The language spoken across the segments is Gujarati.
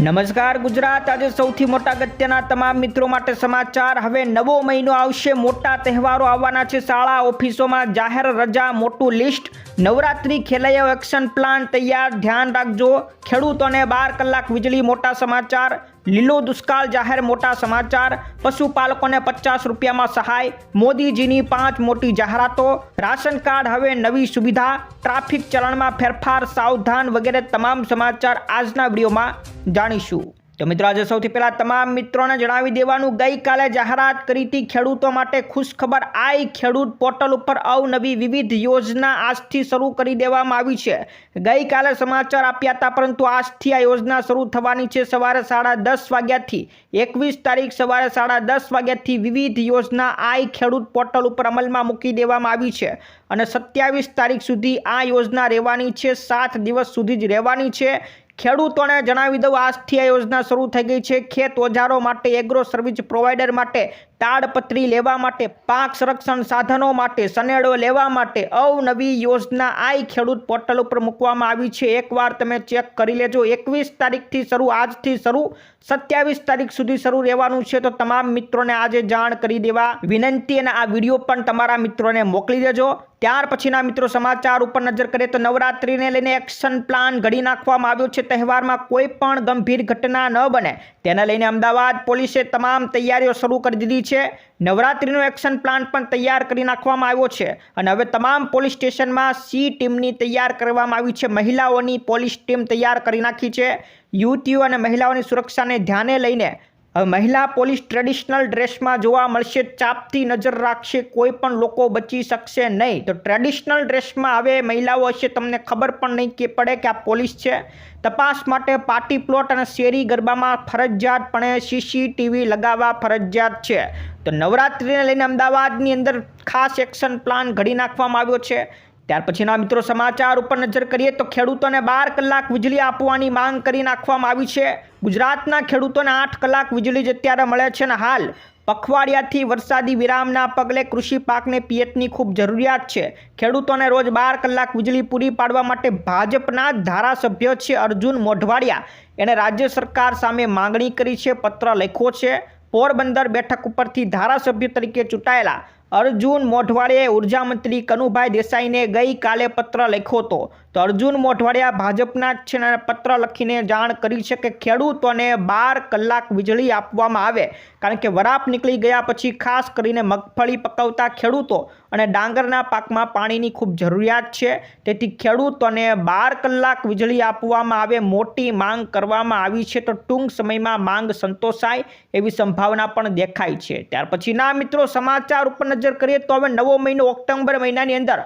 નમસ્કાર, ગુજરાત. આજે સૌથી મોટા અગત્યના તમામ મિત્રો માટે સમાચાર. હવે નવો મહિનો આવશે. મોટા તહેવારો આવવાના છે. શાળા, ઓફિસોમાં જાહેર રજા, મોટું લિસ્ટ. નવરાત્રી ખેલૈયો એક્શન પ્લાન તૈયાર. ધ્યાન રાખજો. ખેડૂતોને બાર કલાક વીજળી. મોટા સમાચાર. લીલો દુષ્કાળ જાહેર મોટા સમાચાર, પશુપાલકોને પચાસ રૂપિયામાં સહાય, મોદીજીની પાંચ મોટી જાહેરાતો, રાશન કાર્ડ હવે નવી સુવિધા, ટ્રાફિક ચલણમાં ફેરફાર, સાવધાન વગેરે તમામ સમાચાર આજના વિડીયોમાં જાણીશું. તો મિત્રો, આજે સૌથી પહેલાં તમામ મિત્રોને જણાવી દેવાનું, ગઈકાલે જાહેરાત કરી હતી ખેડૂતો માટે ખુશખબર. આઈ ખેડૂત પોર્ટલ ઉપર અવનવી વિવિધ યોજના આજથી શરૂ કરી દેવામાં આવી છે. ગઈકાલે સમાચાર આપ્યા હતા, પરંતુ આજથી આ યોજના શરૂ થવાની છે સવારે સાડા દસ વાગ્યાથી. એકવીસ તારીખ સવારે સાડા દસ વાગ્યાથી વિવિધ યોજના આઈ ખેડૂત પોર્ટલ ઉપર અમલમાં મૂકી દેવામાં આવી છે અને સત્યાવીસ તારીખ સુધી આ યોજના રહેવાની છે, સાત દિવસ સુધી જ રહેવાની છે. ખેડૂતોને જણાવી દઉં આ યોજના શરૂ થઈ ગઈ છે. ખેત ઓજારો માટે એગ્રો સર્વિસ પ્રોવાઈડર માટે તાડપત્રી લેવા માટે, પાક સંરક્ષણ સાધનો માટે સનેડો લેવા માટે અવનવી યોજના આઈ ખેડૂત પોર્ટલ ઉપર મૂકવામાં આવી છે. એકવાર તમે ચેક કરી લેજો. એકવીસ તારીખથી શરૂ, આજથી શરૂ, સત્યાવીસ તારીખ સુધી શરૂ રહેવાનું છે. તો તમામ મિત્રોને આજે જાણ કરી દેવા વિનંતી અને આ વીડિયો પણ તમારા મિત્રોને મોકલી દેજો. ત્યાર પછીના મિત્રો સમાચાર ઉપર નજર કરીએ તો નવરાત્રીને લઈને એક્શન પ્લાન ઘડી નાખવામાં આવ્યો છે. તહેવારમાં કોઈ પણ ગંભીર ઘટના ન બને. તેને લઈને અમદાવાદ પોલીસે તમામ તૈયારીઓ શરૂ કરી દીધી છે. નવરાત્રીનો એક્શન પ્લાન પણ તૈયાર કરી નાખવામાં આવ્યો છે. અને હવે તમામ પોલીસ સ્ટેશનમાં સી ટીમની તૈયાર કરવામાં આવી છે. મહિલાઓની પોલીસ ટીમ તૈયાર કરી નાખી છે. યુવતીઓ અને મહિલાઓની સુરક્ષાને ધ્યાને લઈને હવે મહિલા પોલીસ ટ્રેડિશનલ ડ્રેસમાં જોવા મળશે ચાપતી નજર રાખશે, કોઈ પણ લોકો બચી શકશે નહીં. તો ટ્રેડિશનલ ડ્રેસમાં હવે મહિલાઓ હશે, તમને ખબર પણ નહીં કે પડે કે આ પોલીસ છે. તપાસ માટે પાર્ટી પ્લોટ અને શેરી ગરબામાં ફરજિયાતપણે સીસીટીવી લગાવવા ફરજિયાત છે. તો નવરાત્રિને લઈને અમદાવાદની અંદર ખાસ એક્શન પ્લાન ઘડી નાખવામાં આવ્યો છે. ત્યાર પછીના મિત્રો સમાચાર ઉપર નજર કરીએ તો ખેડૂતોને બાર કલાક વીજળી આપવાની માંગ કરી નાખવામાં આવી છે. ગુજરાતના ખેડૂતોને આઠ કલાક વીજળી જ અત્યારે મળે છે અને હાલ પખવાડિયાથી વરસાદી વિરામના પગલે કૃષિ પાકને પિયતની ખૂબ જરૂરિયાત છે. ખેડૂતોને રોજ બાર કલાક વીજળી પૂરી પાડવા માટે ભાજપના ધારાસભ્ય છે અર્જુન મોઢવાડિયા. એણે રાજ્ય સરકાર સામે માંગણી કરી છે, પત્ર લખ્યો છે. પોરબંદર બેઠક ઉપરથી ધારાસભ્ય તરીકે ચૂંટાયેલા અર્જુન મોઢવાડિયાએ ઊર્જા મંત્રી કનુભાઈ દેસાઈને ગઈકાલે પત્ર લખ્યો હતો. તો અર્જુન મોઢવાડિયા ભાજપના છે પત્ર લખીને જાણ કરી છે કે ખેડૂતોને બાર કલાક વીજળી આપવામાં આવે કારણ કે વરાપ નીકળી ગયા પછી ખાસ કરીને મગફળી પકવતા ખેડૂતો અને ડાંગરના પાકમાં પાણીની ખૂબ જરૂરિયાત છે. તેથી ખેડૂતોને બાર કલાક વીજળી આપવામાં આવે, મોટી માંગ કરવામાં આવી છે તો ટૂંક સમયમાં માંગ સંતોષાય એવી સંભાવના પણ દેખાય છે. ત્યાર પછીના મિત્રો, સમાચાર ઉપર નજર કરીએ તો હવે નવો મહિનો ઓક્ટોબર મહિનાની અંદર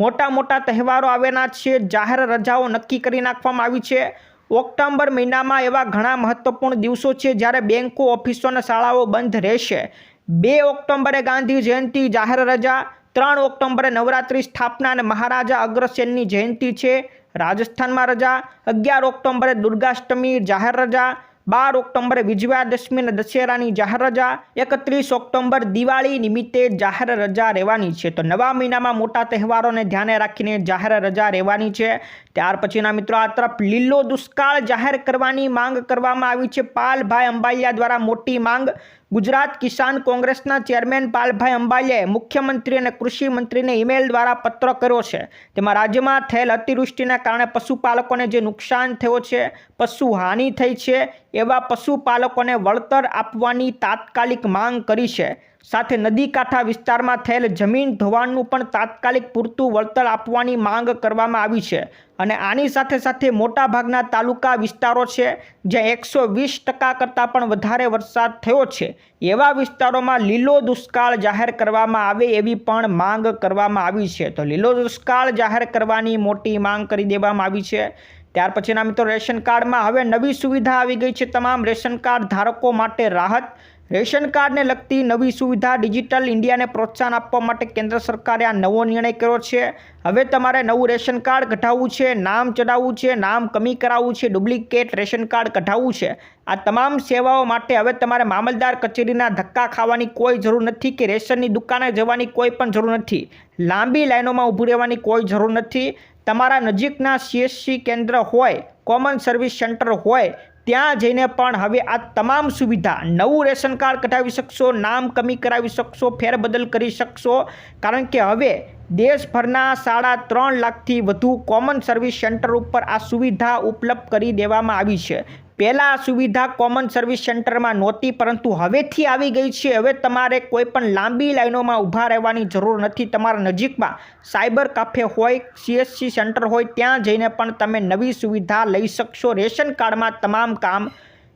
મોટા મોટા તહેવારો આવેલા છે. જાહેર રજાઓ નક્કી કરી નાખવામાં આવી છે. ઓક્ટોબર મહિનામાં એવા ઘણા મહત્વપૂર્ણ દિવસો છે જ્યારે બેન્કો ઓફિસો અને શાળાઓ બંધ રહેશે. બે ઓક્ટોબરે ગાંધી જયંતિ, જાહેર રજા. ત્રણ ઓક્ટોબરે નવરાત્રિ સ્થાપના અને મહારાજા અગ્રસેનની જયંતિ છે. રાજસ્થાનમાં રજા. અગિયાર ઓક્ટોબરે દુર્ગાષ્ટમી, જાહેર રજા. બાર ઓક્ટોબરે વિજયાદશમી અને દશેરાની જાહેર રજા. એકત્રીસ ઓક્ટોબર દિવાળી નિમિત્તે જાહેર રજા રહેવાની છે. તો નવા મહિનામાં મોટા તહેવારોને ધ્યાને રાખીને જાહેર રજા રહેવાની છે. ત્યાર પછીના મિત્રો, આ તરફ લીલો દુષ્કાળ જાહેર કરવાની માંગ કરવામાં આવી છે. પાલભાઈ અંબાલિયા દ્વારા મોટી માંગ ગુજરાત કિસાન કોંગ્રેસના ચેરમેન પાલભાઈ અંબાલીએ મુખ્યમંત્રી અને કૃષિ મંત્રીને ઈમેલ દ્વારા પત્ર કર્યો છે. તેમાં રાજ્યમાં થયેલ અતિવૃષ્ટિના કારણે પશુપાલકોને જે નુકસાન થયો છે, પશુ હાનિ થઈ છે, એવા પશુપાલકોને વળતર આપવાની તાત્કાલિક માંગ કરી છે. સાથે નદી કાંઠા વિસ્તારમાં થયેલ જમીન ધોવાણનું પણ તાત્કાલિક પૂરતું વળતર આપવાની માંગ કરવામાં આવી છે. અને આની સાથે સાથે મોટાભાગના તાલુકા વિસ્તારો છે, જ્યાં એકસો વીસ ટકા કરતાં પણ વધારે વરસાદ થયો છે. એવા વિસ્તારોમાં લીલો દુષ્કાળ જાહેર કરવામાં આવે એવી પણ માંગ કરવામાં આવી છે. તો લીલો દુષ્કાળ જાહેર કરવાની મોટી માંગ કરી દેવામાં આવી છે. ત્યાર પછીના મિત્રો રેશન કાર્ડમાં હવે નવી સુવિધા આવી ગઈ છે તમામ રેશન કાર્ડ ધારકો માટે રાહત. રેશન કાર્ડને લગતી નવી સુવિધા ડિજિટલ ઇન્ડિયાને પ્રોત્સાહન આપવા માટે કેન્દ્ર સરકારે આ નવો નિર્ણય કર્યો છે. હવે તમારે નવું રેશન કાર્ડ કઢાવવું છે, નામ ચડાવવું છે, નામ કમી કરાવવું છે, ડુપ્લિકેટ રેશન કાર્ડ કઢાવવું છે. આ તમામ સેવાઓ માટે હવે તમારે મામલદાર કચેરીના ધક્કા ખાવાની કોઈ જરૂર નથી કે રેશનની દુકાને જવાની કોઈ પણ જરૂર નથી. લાંબી લાઈનોમાં ઊભું રહેવાની કોઈ જરૂર નથી. તમારા નજીકના સીએસસી કેન્દ્ર હોય, કોમન સર્વિસ સેન્ટર હોય ત્યાં જઈને પણ હવે આ તમામ સુવિધા, નવું રેશન કાર્ડ કઢાવી શકશો, નામ કમી કરાવી શકશો, ફેરબદલ કરી શકશો. કારણ કે હવે દેશભરના સાડા ત્રણ લાખથી વધુ કોમન સર્વિસ સેન્ટર ઉપર આ સુવિધા ઉપલબ્ધ કરી દેવામાં આવી છે. પહેલાં આ સુવિધા કોમન સર્વિસ સેન્ટરમાં નહોતી, પરંતુ હવેથી આવી ગઈ છે. હવે તમારે કોઈ પણ લાંબી લાઈનોમાં ઊભા રહેવાની જરૂર નથી. તમારા નજીકમાં સાયબર કાફે હોય સીએસસી સેન્ટર હોય, ત્યાં જઈને પણ તમે નવી સુવિધા લઈ શકશો. રેશન કાર્ડમાં તમામ કામ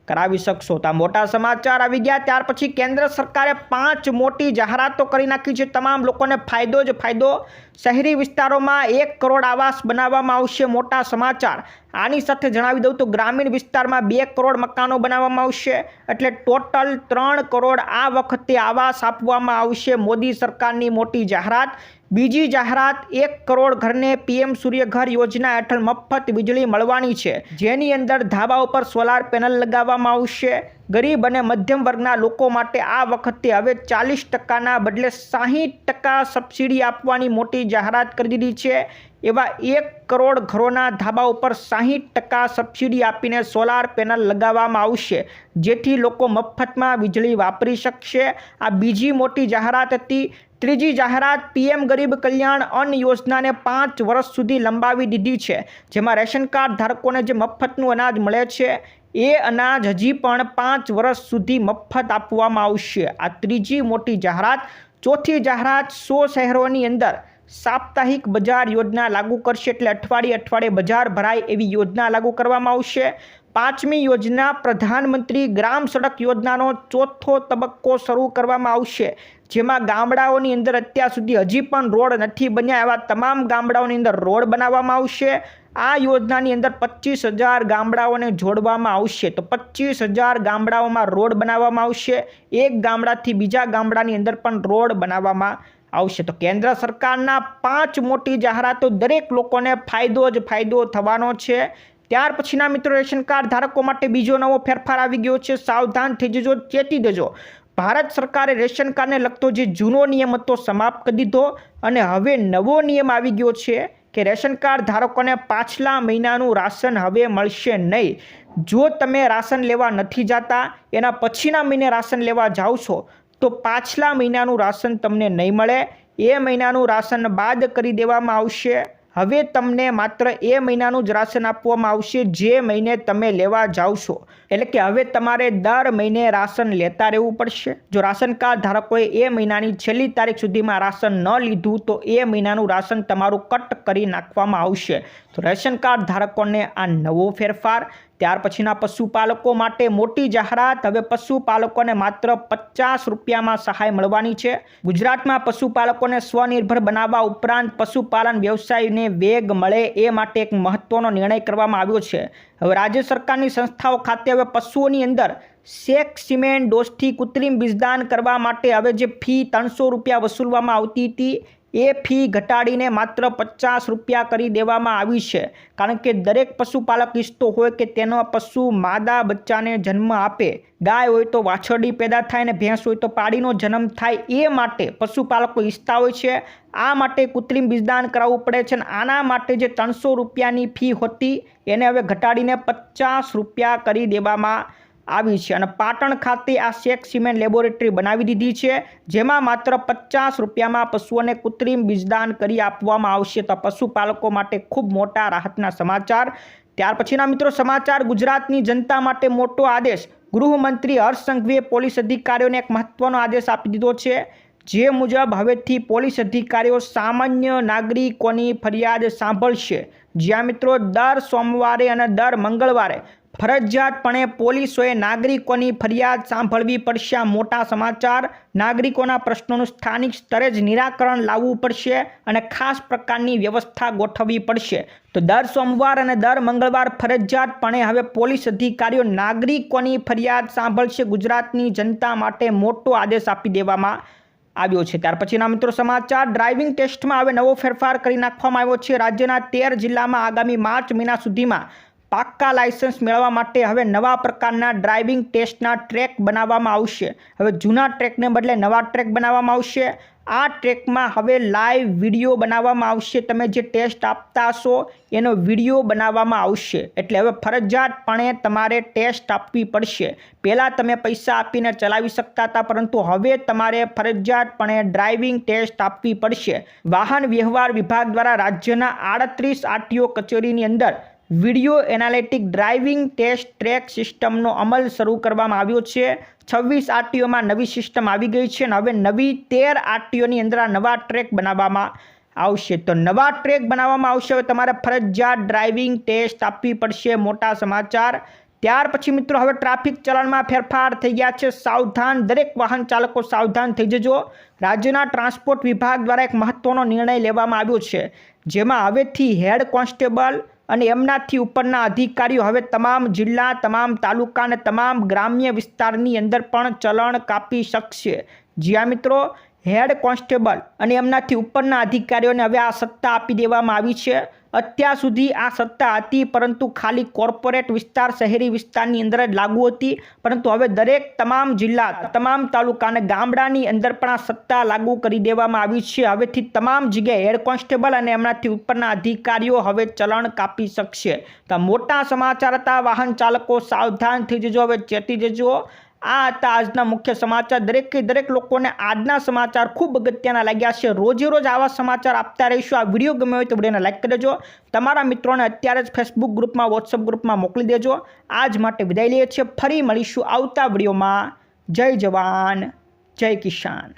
કરાવી શકશો. તો મોટા સમાચાર આવી ગયા. ત્યાર પછી કેન્દ્ર સરકારે પાંચ મોટી જાહેરાતો કરી નાખી છે. તમામ લોકોને ફાયદો જ ફાયદો શહેરી વિસ્તારોમાં એક કરોડ આવાસ બનાવવામાં આવશે મોટા સમાચાર. આની સાથે જણાવી દઉં તો ગ્રામીણ વિસ્તારમાં બે કરોડ મકાનો બનાવવામાં આવશે એટલે ટોટલ ત્રણ કરોડ આ વખતે આવાસ આપવામાં આવશે મોદી સરકારની મોટી જાહેરાત. બીજી જાહેરાત, એક કરોડ ઘરને પીએમ સૂર્યઘર યોજના હેઠળ મફત વીજળી મળવાની છે. જેની અંદર ધાબા ઉપર સોલાર પેનલ લગાવવામાં આવશે. ગરીબ અને મધ્યમ વર્ગના લોકો માટે આ વખતે હવે ચાલીસ ટકાના બદલે સાહીઠ ટકા સબસિડી આપવાની મોટી જાહેરાત કરી દીધી છે. એવા એક કરોડ ઘરોના ધાબા ઉપર સાહીઠ ટકા સબસિડી આપીને સોલાર પેનલ લગાવવામાં આવશે, જેથી લોકો મફતમાં વીજળી વાપરી શકશે. આ બીજી મોટી જાહેરાત હતી. ત્રીજી જાહેરાત પીએમ ગરીબ કલ્યાણ અન્ન યોજનાને પાંચ વર્ષ સુધી લંબાવી દીધી છે, જેમાં રેશન કાર્ડ ધારકોને જે મફતનું અનાજ મળે છે એ અનાજ હજી પણ પાંચ વર્ષ સુધી મફત આપવામાં આવશે. આ ત્રીજી મોટી જાહેરાત, ચોથી જાહેરાત સો શહેરોની અંદર સાપ્તાહિક બજાર યોજના લાગુ કરશે એટલે અઠવાડિયે અઠવાડિયે બજાર ભરાય એવી યોજના લાગુ કરવામાં આવશે. પાંચમી યોજના પ્રધાનમંત્રી ગ્રામ સડક યોજનાનો ચોથો તબક્કો શરૂ કરવામાં આવશે, જેમાં ગામડાઓની અંદર અત્યાર સુધી હજી પણ રોડ નથી બન્યા એવા તમામ ગામડાઓની અંદર રોડ બનાવવામાં આવશે. આ યોજનાની અંદર પચીસ હજાર ગામડાઓને જોડવામાં આવશે, તો પચીસ હજાર ગામડાઓમાં રોડ બનાવવામાં આવશે. એક ગામડાથી બીજા ગામડાની અંદર પણ રોડ બનાવવામાં આવશે. તો કેન્દ્ર સરકારના પાંચ મોટી જાહેરાતો દરેક લોકોને ફાયદો જ ફાયદો થવાનો છે. ત્યાર પછીના મિત્રો રેશન કાર્ડ ધારકો માટે બીજો નવો ફેરફાર આવી ગયો છે. સાવધાન થઈ જજો, ચેતી દેજો. ભારત સરકારે રેશન કાર્ડને લગતો જે જૂનો નિયમ હતો સમાપ્ત કરી દીધો અને હવે નવો નિયમ આવી ગયો છે કે રેશન કાર્ડ ધારકોને પાછલા મહિનાનું રાશન હવે મળશે નહીં. જો તમે રાશન લેવા નથી જતા, એના પછીના મહિને રાશન લેવા જાઓ છો, તો પાછલા મહિનાનું રાશન તમને નહીં મળે. એ મહિનાનું રાશન બાદ કરી દેવામાં આવશે. હવે તમને માત્ર એ મહિનાનું જ રાશન આપવામાં આવશે, જે મહિને તમે લેવા જાઓ એટલે કે હવે તમારે દર મહિને રાશન લેતા રહેવું પડશે. જો રાશન કાર્ડ ધારકોએ એ મહિનાની છેલ્લી તારીખ સુધીમાં રાશન ન લીધું, તો એ મહિનાનું રાશન તમારું કટ કરી નાખવામાં આવશે. તો રેશન કાર્ડ ધારકોને આ નવો ફેરફાર, ત્યાર પછીના પશુપાલકો માટે મોટી જાહેરાત. હવે પશુપાલકોને માત્ર પચાસ રૂપિયામાં સહાય મળવાની છે. ગુજરાતમાં પશુપાલકોને સ્વનિર્ભર બનાવવા ઉપરાંત પશુપાલન વ્યવસાયને વેગ મળે એ માટે એક મહત્વનો નિર્ણય કરવામાં આવ્યો છે. હવે રાજ્ય સરકારની સંસ્થાઓ ખાતે હવે પશુઓની અંદર શેક, સિમેન્ટ ડોઝથી કૃત્રિમ બીજદાન કરવા માટે હવે જે ફી ત્રણસો રૂપિયા વસૂલવામાં આવતી હતી એ ફી ઘટાડીને માત્ર પચાસ રૂપિયા કરી દેવામાં આવી છે. કારણ કે દરેક પશુપાલક ઈચ્છતો હોય કે તેનો પશુ માદા બચ્ચાને જન્મ આપે. ગાય હોય તો વાછરડી પેદા થાય ને ભેંસ હોય તો પાડીનો જન્મ થાય એ માટે પશુપાલકો ઈચ્છતા હોય છે. આ માટે કૃત્રિમ બીજદાન કરાવવું પડે છે અને આના માટે જે ત્રણસો રૂપિયાની ફી હતી એને હવે ઘટાડીને પચાસ રૂપિયા કરી દેવામાં આવી છે અને પાટણ ખાતે આ શેક સિમેન્ટ લેબોરેટરી બનાવી દીધી છે, જેમાં માત્ર પચાસ રૂપિયામાં પશુઓને કૃત્રિમ બીજદાન કરી આપવામાં આવશે તો પશુપાલકો માટે ખૂબ મોટા રાહતના સમાચાર. ત્યાર પછીના મિત્રો સમાચાર, ગુજરાતની જનતા માટે મોટો આદેશ. ગૃહમંત્રી હર્ષ સંઘવીએ પોલીસ અધિકારીઓને એક મહત્વનો આદેશ આપી દીધો છે, જે મુજબ હવેથી પોલીસ અધિકારીઓ સામાન્ય નાગરિકોની ફરિયાદ સાંભળશે. જ્યાં મિત્રો, દર સોમવારે અને દર મંગળવારે ફરજિયાતપણે પોલીસોએ નાગરિકોની ફરિયાદ સાંભળવી પડશે. મોટા સમાચાર નાગરિકોના પ્રશ્નોનું સ્થાનિક સ્તરે જ નિરાકરણ લાવવું પડશે અને ખાસ પ્રકારની વ્યવસ્થા ગોઠવવી પડશે. તો દર સોમવાર અને દર મંગળવાર ફરજિયાતપણે હવે પોલીસ અધિકારીઓ નાગરિકોની ફરિયાદ સાંભળશે. ગુજરાતની જનતા માટે મોટો આદેશ આપી દેવામાં આવ્યો છે. ત્યાર પછીના મિત્રો સમાચાર, ડ્રાઇવિંગ ટેસ્ટમાં હવે નવો ફેરફાર કરી નાખવામાં આવ્યો છે. રાજ્યના તેર જિલ્લામાં આગામી માર્ચ મહિના સુધીમાં પાક્કા લાયસન્સ મેળવવા માટે હવે નવા પ્રકારના ડ્રાઇવિંગ ટેસ્ટના ટ્રેક બનાવવામાં આવશે. હવે જૂના ટ્રેકને બદલે નવા ટ્રેક બનાવવામાં આવશે. આ ટ્રેકમાં હવે લાઈવ વીડિયો બનાવવામાં આવશે. તમે જે ટેસ્ટ આપતા હશો, એનો વીડિયો બનાવવામાં આવશે. એટલે હવે ફરજિયાતપણે તમારે ટેસ્ટ આપવી પડશે. પહેલાં તમે પૈસા આપીને ચલાવી શકતા હતા, પરંતુ હવે તમારે ફરજિયાતપણે ડ્રાઇવિંગ ટેસ્ટ આપવી પડશે. વાહન વ્યવહાર વિભાગ દ્વારા રાજ્યના આડત્રીસ આરટીઓ કચેરીની અંદર video analytic driving test track સિસ્ટમનો અમલ શરૂ કરવામાં આવ્યો છે. છવ્વીસ આરટીઓમાં નવી સિસ્ટમ આવી ગઈ છે અને હવે નવી તેર આરટીઓની અંદર આ નવા ટ્રેક બનાવવામાં આવશે. તો નવા ટ્રેક બનાવવામાં આવશે. હવે તમારે ફરજિયાત ડ્રાઇવિંગ ટેસ્ટ આપવી પડશે. મોટા સમાચાર. ત્યાર પછી મિત્રો હવે ટ્રાફિક ચલણમાં ફેરફાર થઈ ગયા છે. સાવધાન દરેક વાહન ચાલકો સાવધાન થઈ જજો. રાજ્યના ટ્રાન્સપોર્ટ વિભાગ દ્વારા એક મહત્વનો નિર્ણય લેવામાં આવ્યો છે. જેમાં હવેથી હેડ કોન્સ્ટેબલ અને એમનાથી ઉપરના અધિકારીઓ, હવે તમામ જિલ્લા, તમામ તાલુકા અને તમામ ગ્રામ્ય વિસ્તારની અંદર પણ ચલણ કાપી શકશે. જ્યાં મિત્રો, હેડ કોન્સ્ટેબલ અને એમનાથી ઉપરના અધિકારીઓને હવે આ સત્તા આપી દેવામાં આવી છે. અત્યાર સુધી આ સત્તા હતી, પરંતુ ખાલી કોર્પોરેટ વિસ્તાર શહેરી વિસ્તારની અંદર જ લાગુ હતી. પરંતુ હવે દરેક તમામ જિલ્લા, તમામ તાલુકા અને ગામડાની અંદર પણ આ સત્તા લાગુ કરી દેવામાં આવી છે. હવેથી તમામ જગ્યાએ હેડ કોન્સ્ટેબલ અને એમનાથી ઉપરના અધિકારીઓ હવે ચલણ કાપી શકશે. તો મોટા સમાચાર હતા, વાહન ચાલકો સાવધાન થઈ જજો, હવે ચેતી જજો. આ હતા આજના મુખ્ય સમાચાર. દરેકે દરેક લોકોને આજના સમાચાર ખૂબ અગત્યના લાગ્યા છે. રોજે રોજ આવા સમાચાર આપતા રહીશું. આ વીડિયો ગમ્યો હોય તો વિડીયોને લાઈક કરી દેજો. તમારા મિત્રોને અત્યારે જ ફેસબુક ગ્રુપમાં વોટ્સઅપ ગ્રુપમાં મોકલી દેજો. આજ માટે વિદાય લઈએ છીએ. ફરી મળીશું આવતા વિડીયોમાં. જય જવાન. જય કિસાન.